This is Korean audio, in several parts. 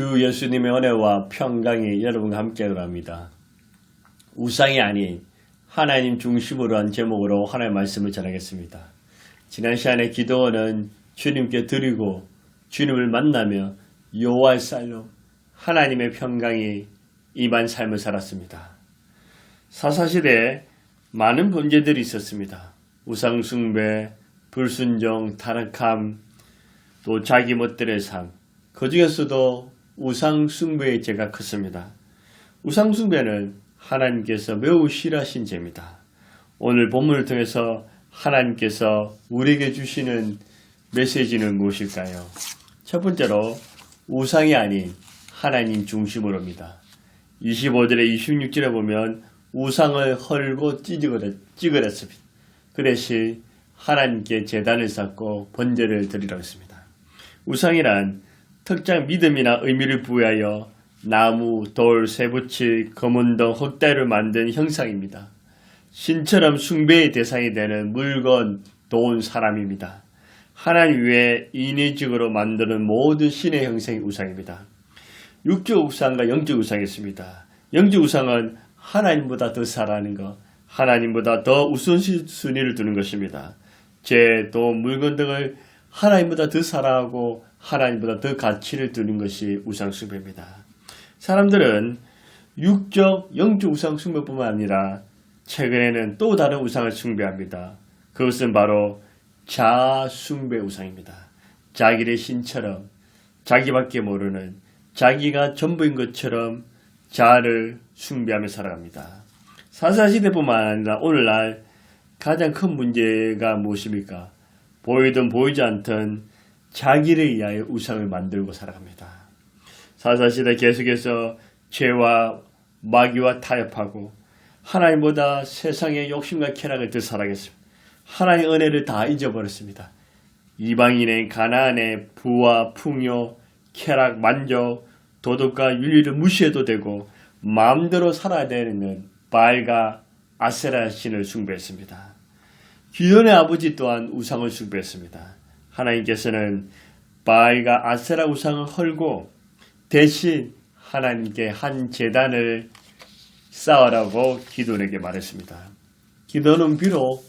주 예수님의 은혜와 평강이 여러분과 함께하기로 합니다. 우상이 아닌 하나님 중심으로 한 제목으로 하나님의 말씀을 전하겠습니다. 지난 시간에 기도원은 주님께 드리고 주님을 만나며 여호와의 쌀로 하나님의 평강이 임한 삶을 살았습니다. 사사시대에 많은 범죄들이 있었습니다. 우상숭배, 불순종, 타락함, 또 자기 멋들의 삶. 그 중에서도 우상숭배의 죄가 컸습니다. 우상숭배는 하나님께서 매우 싫어하신 죄입니다. 오늘 본문을 통해서 하나님께서 우리에게 주시는 메시지는 무엇일까요? 첫 번째로 우상이 아닌 하나님 중심으로입니다. 25절에 26절에 보면 우상을 헐고 찌그렸습니다. 그 대신 하나님께 재단을 쌓고 번제를 드리라고 했습니다. 우상이란 특정 믿음이나 의미를 부여하여 나무, 돌, 쇠붙이, 검은 등, 헛대를 만든 형상입니다. 신처럼 숭배의 대상이 되는 물건, 돈, 사람입니다. 하나님 외에 인위적으로 만드는 모든 신의 형상이 우상입니다. 육적 우상과 영적 우상이 있습니다. 영적 우상은 하나님보다 더 사랑하는 것, 하나님보다 더 우선순위를 두는 것입니다. 제, 돈, 물건 등을 하나님보다 더 사랑하고 하나님보다 더 가치를 두는 것이 우상숭배입니다. 사람들은 육적, 영적 우상숭배뿐만 아니라 최근에는 또 다른 우상을 숭배합니다. 그것은 바로 자숭배 우상입니다. 자기의 신처럼 자기밖에 모르는 자기가 전부인 것처럼 자아를 숭배하며 살아갑니다. 사사시대뿐만 아니라 오늘날 가장 큰 문제가 무엇입니까? 보이든 보이지 않든 자기를 위하여 우상을 만들고 살아갑니다. 사사시대 계속해서 죄와 마귀와 타협하고 하나님보다 세상의 욕심과 쾌락을 더 사랑했습니다. 하나님의 은혜를 다 잊어버렸습니다. 이방인의 가나안의 부와 풍요, 쾌락, 만족, 도덕과 윤리를 무시해도 되고 마음대로 살아야 되는 바알과 아세라 신을 숭배했습니다. 기존의 아버지 또한 우상을 숭배했습니다. 하나님께서는 바알과 아세라 우상을 헐고 대신 하나님께 한 재단을 쌓으라고 기도에게 말했습니다. 기도는 비록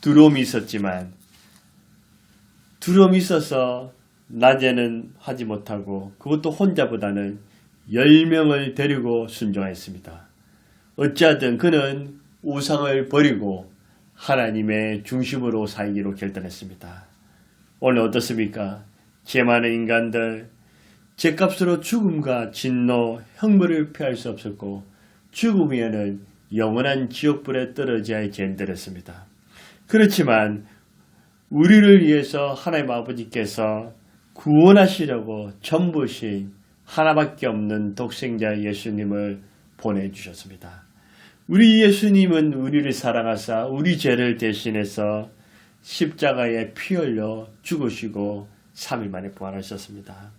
두려움이 있었지만 두려움이 있어서 낮에는 하지 못하고 그것도 혼자보다는 10명을 데리고 순종했습니다. 어찌하든 그는 우상을 버리고 하나님의 중심으로 살기로 결단했습니다. 오늘 어떻습니까? 죄 많은 인간들, 죄값으로 죽음과 진노, 형벌을 피할 수 없었고 죽음 후에는 영원한 지옥불에 떨어져야 했습니다. 그렇지만 우리를 위해서 하나님 아버지께서 구원하시려고 전부신 하나밖에 없는 독생자 예수님을 보내주셨습니다. 우리 예수님은 우리를 사랑하사 우리 죄를 대신해서 십자가에 피 흘려 죽으시고 3일 만에 부활하셨습니다.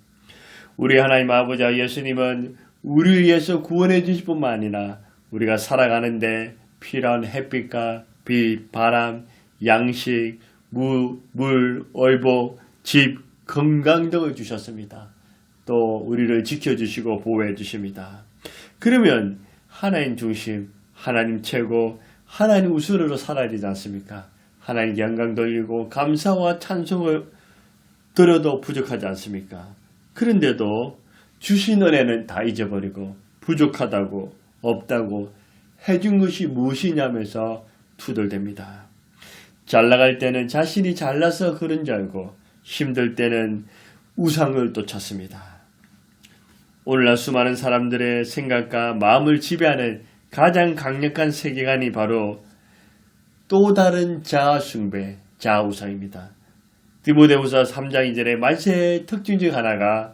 우리 하나님 아버지 예수님은 우리를 위해서 구원해 주실 뿐만 아니라 우리가 살아가는데 필요한 햇빛과 빛, 바람, 양식, 무, 물, 얼복, 집, 건강 등을 주셨습니다. 또 우리를 지켜주시고 보호해 주십니다. 그러면 하나님 중심, 하나님 최고, 하나님 우선으로 살아야 되지 않습니까? 하나님 영광 돌리고 감사와 찬송을 드려도 부족하지 않습니까? 그런데도 주신 은혜는 다 잊어버리고 부족하다고 없다고 해준 것이 무엇이냐면서 투덜댑니다. 잘 나갈 때는 자신이 잘나서 그런 줄 알고 힘들 때는 우상을 또 찾습니다. 오늘날 수많은 사람들의 생각과 마음을 지배하는 가장 강력한 세계관이 바로 또 다른 자아숭배, 자아우상입니다. 디모데후서 3장 2절의 말세의 특징 중 하나가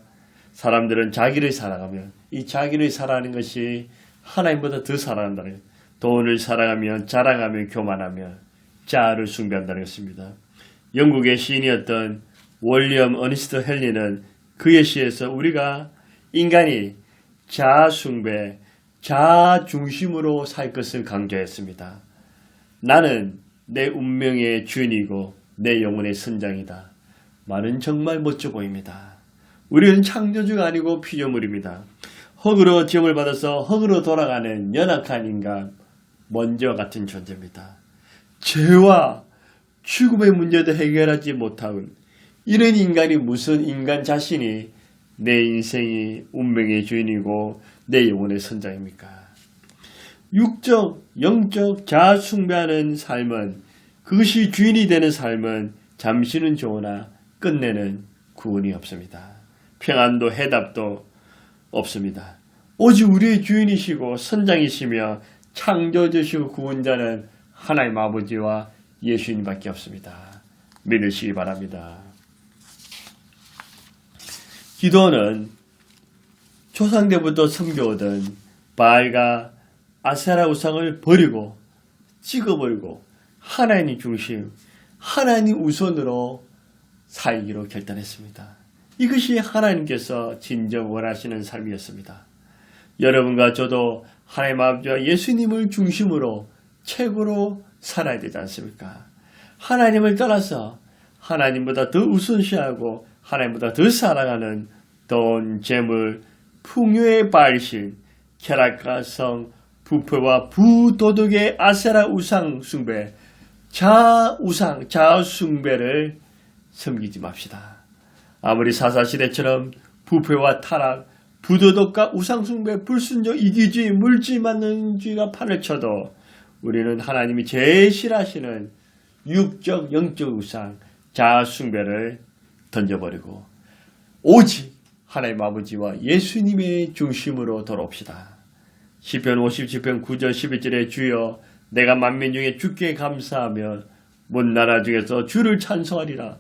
사람들은 자기를 사랑하면 이 자기를 사랑하는 것이 하나님보다 더 사랑한다는 돈을 사랑하면 자랑하며 교만하며 자아를 숭배한다는 것입니다. 영국의 시인이었던 월리엄 어니스트 헨리는 그의 시에서 우리가 인간이 자아 숭배, 자아 중심으로 살 것을 강조했습니다. 나는 내 운명의 주인이고 내 영혼의 선장이다. 말은 정말 멋져 보입니다. 우리는 창조주가 아니고 피조물입니다. 흙으로 지음을 받아서 흙으로 돌아가는 연약한 인간, 먼지와 같은 존재입니다. 죄와 죽음의 문제도 해결하지 못하는 이런 인간이 무슨 인간 자신이 내 인생이 운명의 주인이고 내 영혼의 선장입니까? 육적, 영적 자아 숭배하는 삶은 그것이 주인이 되는 삶은 잠시는 좋으나 끝내는 구원이 없습니다. 평안도 해답도 없습니다. 오직 우리의 주인이시고 선장이시며 창조주시고 구원자는 하나님 아버지와 예수님밖에 없습니다. 믿으시기 바랍니다. 기도는 조상 때부터 섬겨오던 바알과 아세라 우상을 버리고 찍어버리고 하나님 중심, 하나님 우선으로 살기로 결단했습니다. 이것이 하나님께서 진정 원하시는 삶이었습니다. 여러분과 저도 하나님 아버지와 예수님을 중심으로 최고로 살아야 되지 않습니까? 하나님을 떠나서 하나님보다 더 우선시하고 하나님보다 더 사랑하는 돈, 재물, 풍요의 발신, 쾌락가성, 부패와 부도덕의 아세라 우상 숭배, 자우상, 자숭배를 섬기지 맙시다. 아무리 사사시대처럼 부패와 타락, 부도덕과 우상숭배, 불순종, 이기주의, 물질 맞는주의가 판을 쳐도 우리는 하나님이 제일 싫어하시는 육적, 영적 우상, 자숭배를 던져버리고 오직 하나님 아버지와 예수님의 중심으로 돌아옵시다. 시편 57편 9절 11절에 주여 내가 만민 중에 주께 감사하며 먼 나라 중에서 주를 찬송하리라.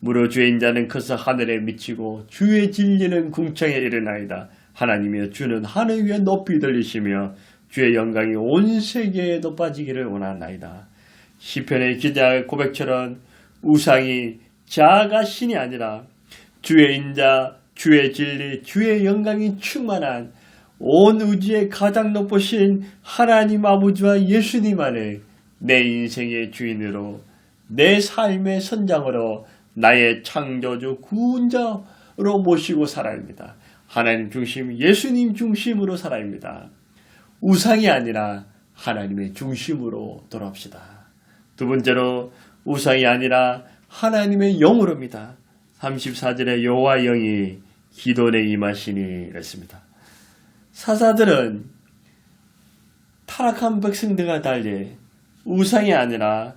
무려 주의 자는 커서 하늘에 미치고 주의 진리는 궁창에 이르나이다. 하나님의 주는 하늘 위에 높이 들리시며 주의 영광이 온 세계에 높아지기를 원하나이다. 시편의 기자 고백처럼 우상이 자아가 신이 아니라 주의 인자, 주의 진리, 주의 영광이 충만한 온 우주의 가장 높으신 하나님 아버지와 예수님 안에 내 인생의 주인으로 내 삶의 선장으로 나의 창조주 구원자로 모시고 살아야 합니다. 하나님 중심, 예수님 중심으로 살아야 합니다. 우상이 아니라 하나님의 중심으로 돌아옵시다. 두 번째로 우상이 아니라 하나님의 영으로입니다. 34절에 여호와 영이 기도에 임하시니 그랬습니다. 사사들은 타락한 백성들과 달리 우상이 아니라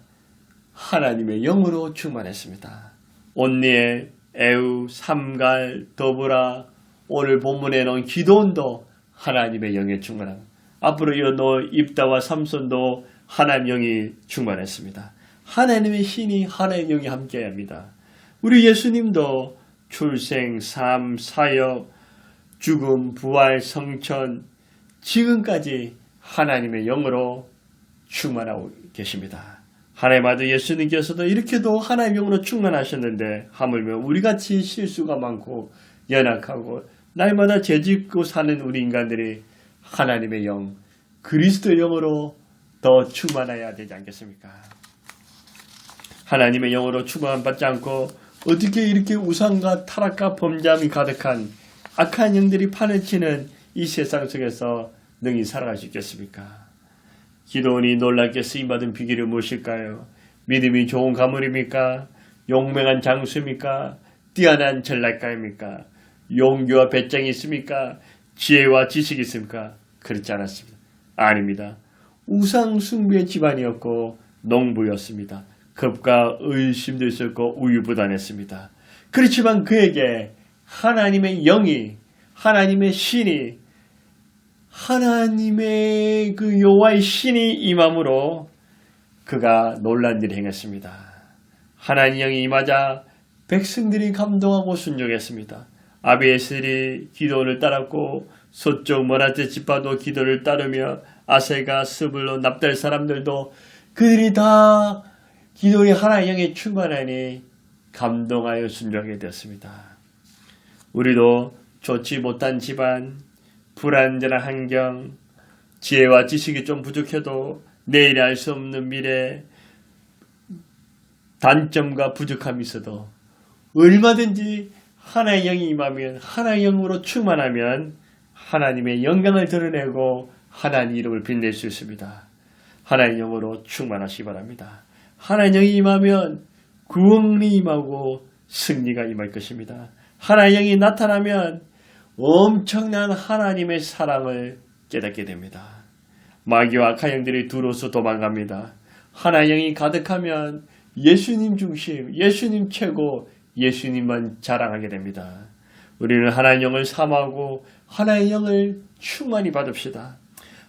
하나님의 영으로 충만했습니다. 온니에 에우, 삼갈, 더브라 오늘 본문에 놓은 기도원도 하나님의 영에 충만합니다. 앞으로 이어도 입다와 삼손도 하나님 영이 충만했습니다. 하나님의 신이 하나님의 영이 함께합니다. 우리 예수님도 출생, 삶, 사역, 죽음, 부활, 성천 지금까지 하나님의 영으로 충만하고 계십니다. 하나님 아들 예수님께서도 이렇게도 하나님의 영으로 충만하셨는데 하물며 우리같이 실수가 많고 연약하고 날마다 죄짓고 사는 우리 인간들이 하나님의 영, 그리스도 영으로 더 충만해야 되지 않겠습니까? 하나님의 영으로 충만 받지 않고 어떻게 이렇게 우상과 타락과 범죄함이 가득한 악한 영들이 판을 치는 이 세상 속에서 능히 살아갈 수 있겠습니까? 기도원이 놀랍게 쓰임받은 비결이 무엇일까요? 믿음이 좋은 가문입니까? 용맹한 장수입니까? 뛰어난 전략가입니까? 용기와 배짱이 있습니까? 지혜와 지식이 있습니까? 그렇지 않았습니다. 아닙니다. 우상 숭배의 집안이었고 농부였습니다. 겁과 의심도 있었고 우유부단했습니다. 그렇지만 그에게 하나님의 영이 하나님의 신이 하나님의 그 여호와의 신이 임함으로 그가 놀란 일을 행했습니다. 하나님 영이 임하자 백성들이 감동하고 순종했습니다. 아비에셀이 기도를 따랐고 서쪽 모라테 지파도 기도를 따르며 아세가 스불로 납달 사람들도 그들이 다 기도의 하나의 영에 충만하니 감동하여 순종하게 되었습니다. 우리도 좋지 못한 집안, 불안전한 환경, 지혜와 지식이 좀 부족해도 내일 알 수 없는 미래, 단점과 부족함이 있어도 얼마든지 하나의 영이 임하면 하나의 영으로 충만하면 하나님의 영광을 드러내고 하나님 이름을 빛낼 수 있습니다. 하나의 영으로 충만하시기 바랍니다. 하나의 영이 임하면 구원이 임하고 승리가 임할 것입니다. 하나의 영이 나타나면 엄청난 하나님의 사랑을 깨닫게 됩니다. 마귀와 악한 영들이 두로서 도망갑니다. 하나의 영이 가득하면 예수님 중심, 예수님 최고, 예수님만 자랑하게 됩니다. 우리는 하나의 영을 삼하고 하나의 영을 충만히 받읍시다.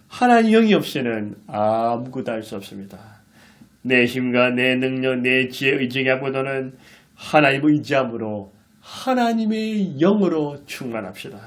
하나의 영이 없이는 아무것도 할 수 없습니다. 내 힘과 내 능력, 내 지혜 의지보다는 하나님을 의지함으로 하나님의 영으로 충만합시다.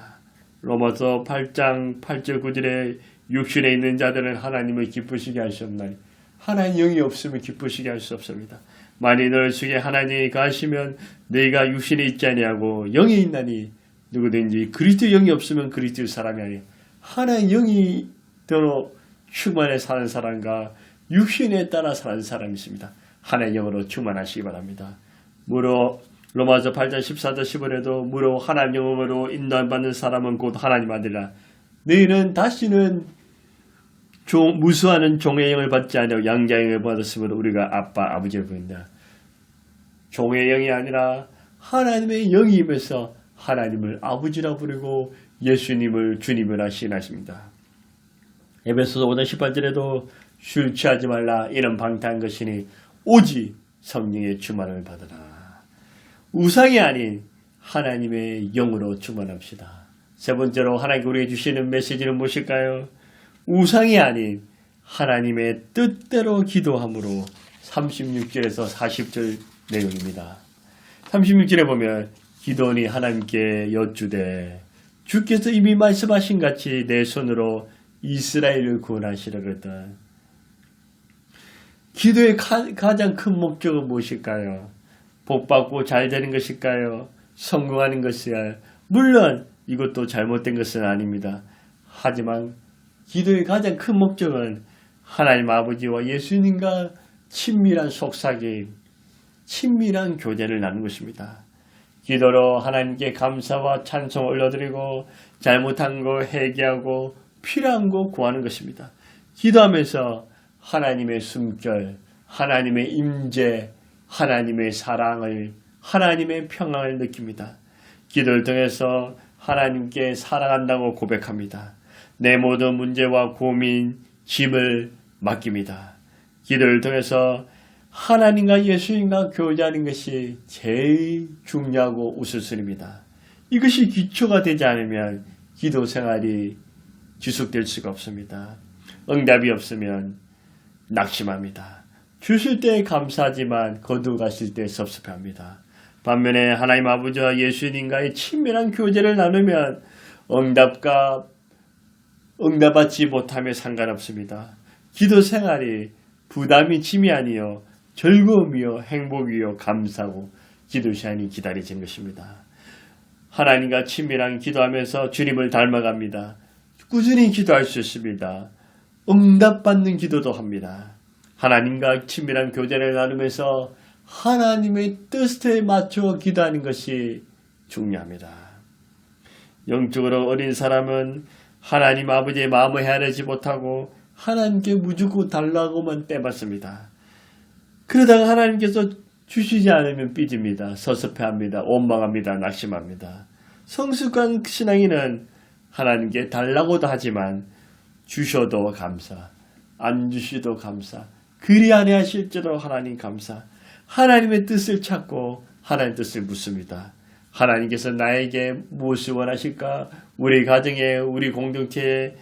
로마서 8장 8절 9절에 육신에 있는 자들은 하나님을 기쁘시게 없나니 하나님 영이 없으면 기쁘시게 할 수 없습니다. 만일 너희 속에 하나님이 가시면 너희가 육신에 있지 아니하고 영이 있나니 누구든지 그리스도 영이 없으면 그리스도 사람이 아니에요. 하나의 영이 더러 충만해 사는 사람과 육신에 따라 사는 사람이 있습니다. 하나의 영으로 충만하시기 바랍니다. 무로 로마서 8장 14절 15절에도 무로 하나님 영으로 인도받는 사람은 곧 하나님 아들이라. 너희는 다시는 종, 무수하는 종의 영을 받지 아니하고 양자의 영을 받았으므로 우리가 아빠 아버지를 부른다. 종의 영이 아니라 하나님의 영이 임해서 하나님을 아버지라 부르고 예수님을 주님이라 시인하십니다. 에베소서 5장 18절에도 술 취하지 말라 이런 방탕한 것이니 오직 성령의 주만을 받으라. 우상이 아닌 하나님의 영으로 주만합시다. 세 번째로 하나님 우리에게 주시는 메시지는 무엇일까요? 우상이 아닌 하나님의 뜻대로 기도함으로 36절에서 40절 내용입니다. 36절에 보면 기도원이 하나님께 여쭈되 주께서 이미 말씀하신 같이 내 손으로 이스라엘을 구원하시라 그랬다. 기도의 가, 장 큰 목적은 무엇일까요? 복받고 잘 되는 것일까요? 성공하는 것이야. 물론 이것도 잘못된 것은 아닙니다. 하지만 기도의 가장 큰 목적은 하나님 아버지와 예수님과 친밀한 속삭임, 친밀한 교제를 나누는 것입니다. 기도로 하나님께 감사와 찬송을 올려드리고 잘못한 거 회개하고 필요한 거 구하는 것입니다. 기도하면서 하나님의 숨결, 하나님의 임재, 하나님의 사랑을, 하나님의 평안을 느낍니다. 기도를 통해서 하나님께 사랑한다고 고백합니다. 내 모든 문제와 고민, 짐을 맡깁니다. 기도를 통해서 하나님과 예수님과 교제하는 것이 제일 중요하고 우선순위입니다. 이것이 기초가 되지 않으면 기도 생활이 지속될 수가 없습니다. 응답이 없으면 낙심합니다. 주실 때 감사하지만 거두가실 때 섭섭합니다. 반면에 하나님 아버지와 예수님과의 친밀한 교제를 나누면 응답과 응답받지 못하며 상관없습니다. 기도 생활이 부담이 짐이 아니요 즐거움이요 행복이요 감사고 기도 시간이 기다려진 것입니다. 하나님과 친밀한 기도하면서 주님을 닮아갑니다. 꾸준히 기도할 수 있습니다. 응답받는 기도도 합니다. 하나님과 친밀한 교제를 나누면서 하나님의 뜻에 맞춰 기도하는 것이 중요합니다. 영적으로 어린 사람은 하나님 아버지의 마음을 헤아리지 못하고 하나님께 무조건 달라고만 빼봤습니다. 그러다가 하나님께서 주시지 않으면 삐집니다. 섭섭해합니다. 원망합니다. 낙심합니다. 성숙한 신앙인은 하나님께 달라고도 하지만 주셔도 감사, 안 주시도 감사, 그리 안에 하실지도 하나님 감사, 하나님의 뜻을 찾고 하나님 뜻을 묻습니다. 하나님께서 나에게 무엇을 원하실까? 우리 가정에, 우리 공동체에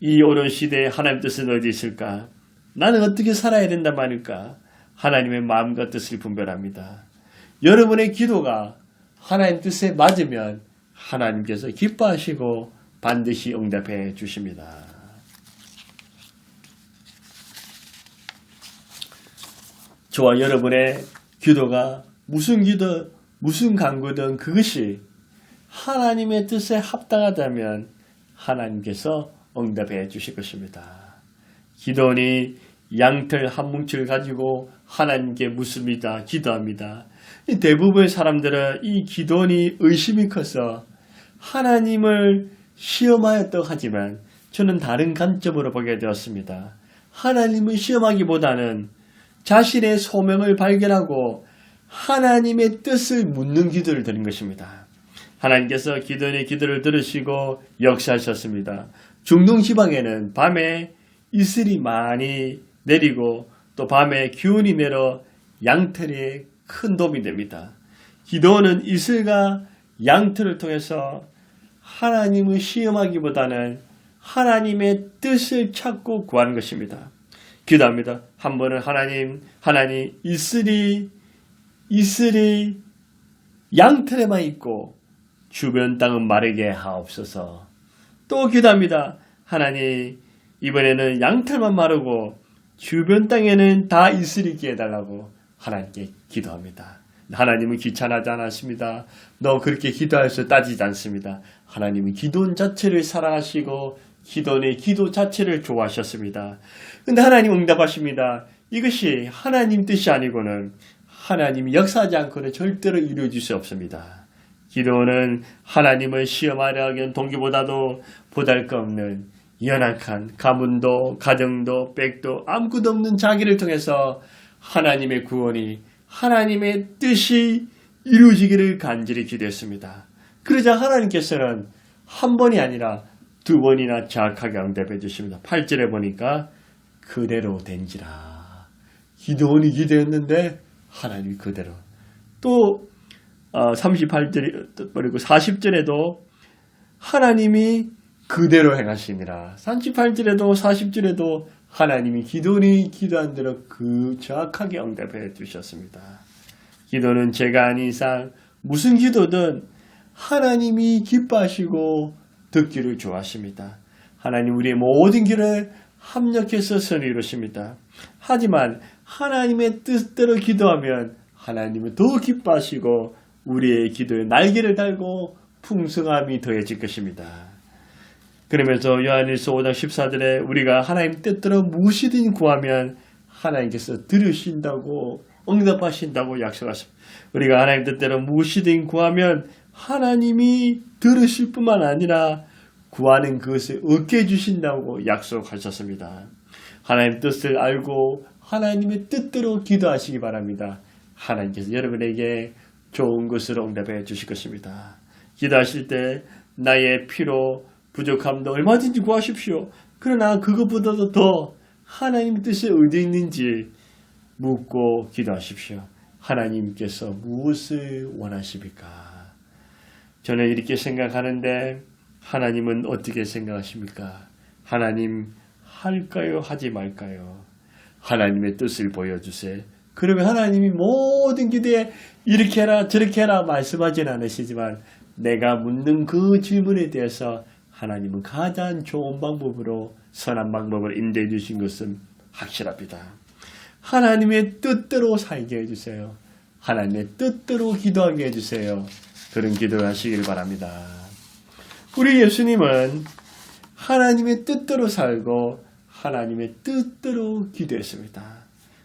이 어려운 시대에 하나님 뜻은 어디 있을까? 나는 어떻게 살아야 된단 말일까? 하나님의 마음과 뜻을 분별합니다. 여러분의 기도가 하나님 뜻에 맞으면 하나님께서 기뻐하시고 반드시 응답해 주십니다. 저와 여러분의 기도가 무슨 기도, 무슨 간구든 그것이 하나님의 뜻에 합당하다면 하나님께서 응답해 주실 것입니다. 기도원이 양털 한 뭉치를 가지고 하나님께 묻습니다. 기도합니다. 이 대부분의 사람들은 이 기도원이 의심이 커서 하나님을 시험하였다고 하지만 저는 다른 관점으로 보게 되었습니다. 하나님을 시험하기보다는 자신의 소명을 발견하고 하나님의 뜻을 묻는 기도를 드린 것입니다. 하나님께서 기도원의 기도를 들으시고 역사하셨습니다. 중동 지방에는 밤에 이슬이 많이 내리고 또 밤에 기온이 내려 양털에 큰 도움이 됩니다. 기도원은 이슬과 양털을 통해서 하나님을 시험하기보다는 하나님의 뜻을 찾고 구하는 것입니다. 기도합니다. 한 번은 하나님, 하나님 이슬이 이슬이 양털에만 있고 주변 땅은 마르게 하옵소서. 또 기도합니다. 하나님 이번에는 양털만 마르고 주변 땅에는 다 이슬이 있게 해달라고 하나님께 기도합니다. 하나님은 귀찮아하지 않았습니다. 너 그렇게 기도해서 따지지 않습니다. 하나님은 기도 자체를 사랑하시고 기도의 기도 자체를 좋아하셨습니다. 근데 하나님 응답하십니다. 이것이 하나님 뜻이 아니고는 하나님이 역사하지 않고는 절대로 이루어질 수 없습니다. 기도는 하나님을 시험하려 하기엔 동기보다도 보잘 것 없는 연약한 가문도 가정도 빽도 아무것도 없는 자기를 통해서 하나님의 구원이 하나님의 뜻이 이루어지기를 간절히 기도했습니다. 그러자 하나님께서는 한 번이 아니라 두 번이나 정확하게 응답해 주십니다. 8절에 보니까 그대로 된지라. 기도원이 기도했는데 하나님이 그대로. 또 38절 그리고 40절에도 하나님이 그대로 행하시니라. 38절에도 40절에도 하나님이 기도니 기도한 대로 그 정확하게 응답해 주셨습니다. 기도는 제가 아닌 이상 무슨 기도든 하나님이 기뻐하시고 듣기를 좋아하십니다. 하나님 우리의 모든 길을 합력해서 선을 이루십니다. 하지만 하나님의 뜻대로 기도하면 하나님은 더 기뻐하시고 우리의 기도에 날개를 달고 풍성함이 더해질 것입니다. 그러면서 요한일서 5장 14절에 우리가 하나님 뜻대로 무엇이든 구하면 하나님께서 들으신다고 응답하신다고 약속하십니다. 우리가 하나님 뜻대로 무엇이든 구하면 하나님이 들으실 뿐만 아니라 구하는 그것을 얻게 해주신다고 약속하셨습니다. 하나님 뜻을 알고 하나님의 뜻대로 기도하시기 바랍니다. 하나님께서 여러분에게 좋은 것으로 응답해 주실 것입니다. 기도하실 때 나의 피로 부족함도 얼마든지 구하십시오. 그러나 그것보다도 더 하나님 뜻이 어디 있는지 묻고 기도하십시오. 하나님께서 무엇을 원하십니까? 저는 이렇게 생각하는데 하나님은 어떻게 생각하십니까? 하나님 할까요? 하지 말까요? 하나님의 뜻을 보여주세요. 그러면 하나님이 모든 기대에 이렇게 해라 저렇게 해라 말씀하지는 않으시지만 내가 묻는 그 질문에 대해서 하나님은 가장 좋은 방법으로 선한 방법을 인도해 주신 것은 확실합니다. 하나님의 뜻대로 살게 해주세요. 하나님의 뜻대로 기도하게 해주세요. 그런 기도를 하시길 바랍니다. 우리 예수님은 하나님의 뜻대로 살고 하나님의 뜻대로 기도했습니다.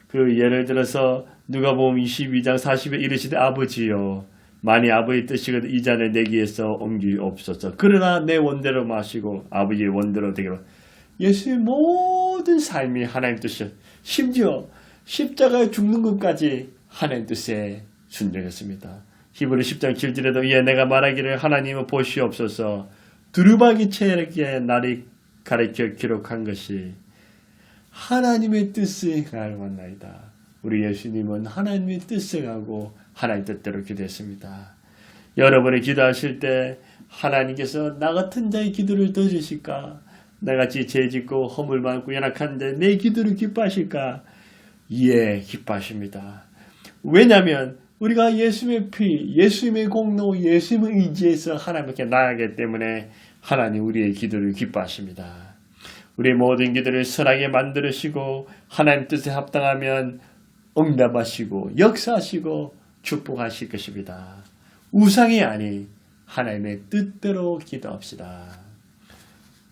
그 예를 들어서 누가 보면 22장 40에 이르시되 아버지요 만이 아버지 뜻이거든 이 잔을 내기에서 옮기옵소서. 그러나 내 원대로 마시고 아버지의 원대로 되기로. 예수의 모든 삶이 하나님 뜻이요. 심지어 십자가에 죽는 것까지 하나님 뜻에 순종했습니다. 히브리 10장 7절에도 예 내가 말하기를 하나님을 보시옵소서 두루마기 체력에 나를 가르쳐 기록한 것이 하나님의 뜻을 알았나이다. 우리 예수님은 하나님의 뜻을 하고 하나님 뜻대로 기도했습니다. 여러분이 기도하실 때 하나님께서 나 같은 자의 기도를 들으실까? 나같이 죄짓고 허물 많고 연약한데 내 기도를 기뻐하실까? 예, 기뻐하십니다. 왜냐하면 우리가 예수님의 피, 예수님의 공로, 예수님의 의지에서 하나님께 나아가기 때문에 하나님 우리의 기도를 기뻐하십니다. 우리 모든 기도를 선하게 만들으시고 하나님 뜻에 합당하면 응답하시고 역사하시고 축복하실 것입니다. 우상이 아닌 하나님의 뜻대로 기도합시다.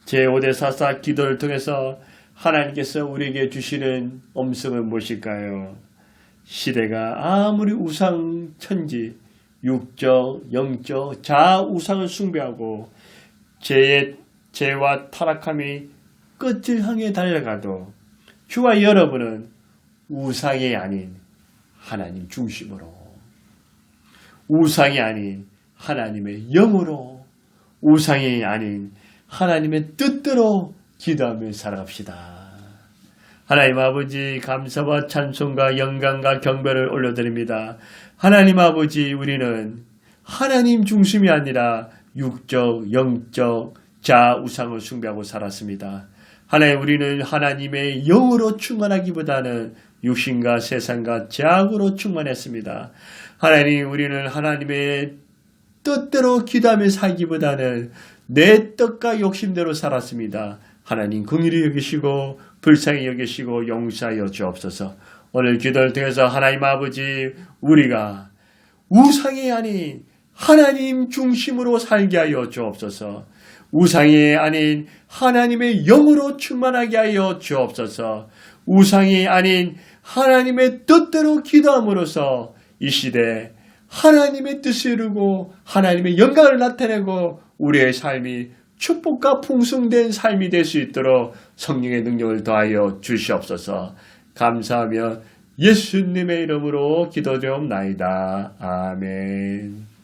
제5대4사 기도를 통해서 하나님께서 우리에게 주시는 음성은 무엇일까요? 시대가 아무리 우상 천지, 육적, 영적, 자아 우상을 숭배하고 죄의 죄와 타락함이 끝을 향해 달려가도 주와 여러분은 우상이 아닌 하나님 중심으로 우상이 아닌 하나님의 영으로 우상이 아닌 하나님의 뜻대로 기도하며 살아갑시다. 하나님 아버지 감사와 찬송과 영광과 경배를 올려드립니다. 하나님 아버지 우리는 하나님 중심이 아니라 육적, 영적, 자 우상을 숭배하고 살았습니다. 하나님 우리는 하나님의 영으로 충만하기보다는 육신과 세상과 제약으로 충만했습니다. 하나님 우리는 하나님의 뜻대로 기도하며 살기보다는 내 뜻과 욕심대로 살았습니다. 하나님 긍휼히 여기시고 불쌍히 여기시고 용서하여 주옵소서. 오늘 기도를 통해서 하나님 아버지 우리가 우상이 아닌 하나님 중심으로 살게 하여 주옵소서. 우상이 아닌 하나님의 영으로 충만하게 하여 주옵소서. 우상이 아닌 하나님의 뜻대로 기도함으로써 이 시대 하나님의 뜻을 이루고 하나님의 영광을 나타내고 우리의 삶이 축복과 풍성된 삶이 될 수 있도록 성령의 능력을 더하여 주시옵소서. 감사하며 예수님의 이름으로 기도드옵나이다. 아멘.